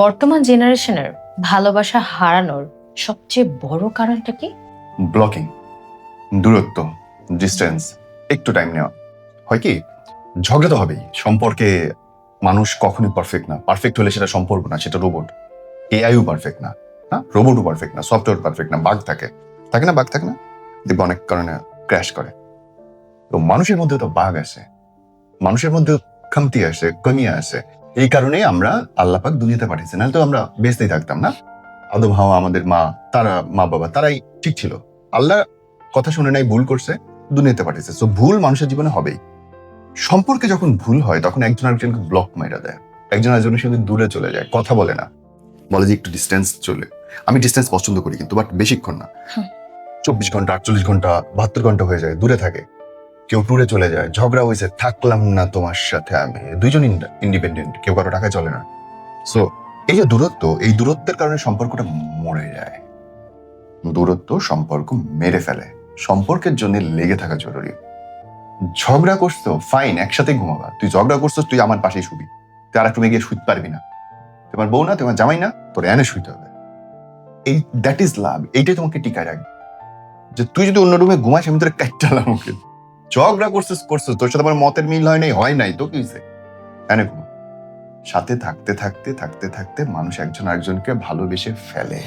বর্তমান জেনারেশনের ভালোবাসা হারানোর সবচেয়ে বড় কারণটা কি? ব্লকিং, দূরত্ব, ডিস্টেন্স, একটু টাইম নেওয়া। হয় কি? ঝগড়া তো হবেই। সম্পর্কে মানুষ কখনোই পারফেক্ট না। পারফেক্ট হলে সেটা সম্পর্ক না, সেটা রোবট এআইও পারফেক্ট না হ্যাঁ রোবটও পারফেক্ট না সফটওয়্যার পারফেক্ট না বাগ থাকে। থাকে না বাগ থাকে না? দেখবে অনেক কারণে ক্র্যাশ করে। তো মানুষের মধ্যেও তো বাঘ আছে। মানুষের মধ্যেও খামতি আসে কমি আসে এই কারণেই আমরা আল্লাপাক দুনিয়াতে পাঠিয়েছি। নাহলে তো আমরা বেঁচতেই থাকতাম না। আদম হাওয়া আমাদের মা তারা মা বাবা তারাই ঠিক ছিল। আল্লাহ কথা শুনে নাই ভুল করছে দুনিয়াতে পাঠিয়েছে। তো ভুল মানুষের জীবনে হবেই। সম্পর্কে যখন ভুল হয় তখন একজন আরেকজনকে ব্লক মেরা দেয়। একজন আরেকজনের সঙ্গে দূরে চলে যায় কথা বলে না। বলে যে একটু ডিস্টেন্স চলে। আমি ডিস্টেন্স পছন্দ করি কিন্তু বাট বেশিক্ষণ না। চব্বিশ ঘণ্টা আটচল্লিশ ঘণ্টা বাহাত্তর ঘণ্টা হয়ে যায় দূরে থাকে। কেউ ট্যুরে চলে যায়, ঝগড়া হয়েছে, থাকলাম না তোমার সাথে আমি। দুইজন ইন্ডিপেন্ডেন্ট কেউ কারও টাকায় চলে না। সো এই যে দূরত্ব, এই দূরত্বের কারণে সম্পর্কটা মরে যায়। দূরত্ব সম্পর্ক মেরে ফেলে। সম্পর্কের জন্য লেগে থাকা জরুরি। ঝগড়া করছ ফাইন একসাথে ঘুমাবা। তুই ঝগড়া করছ, তুই আমার পাশেই শুবি। তুই আর একটু গিয়ে শুতে পারবি না। তোমার বউ না, তোমার জামাই না, তোর এনে শুইতে হবে। এই দ্যাট ইজ লাভ এইটাই তোমাকে টিকায় রাখবে। যে তুই যদি অন্য রুমে ঘুমাস, আমি তোর কাটটালাম ওকে ঝগড়া করছিস করছিস। তোর সাথে আমার মতের মিল হয় নাই হয় নাই, তো কি হয়েছে? সাথে থাকতে থাকতে থাকতে থাকতে মানুষ একজন আরেকজনকে ভালোবেসে ফেলে।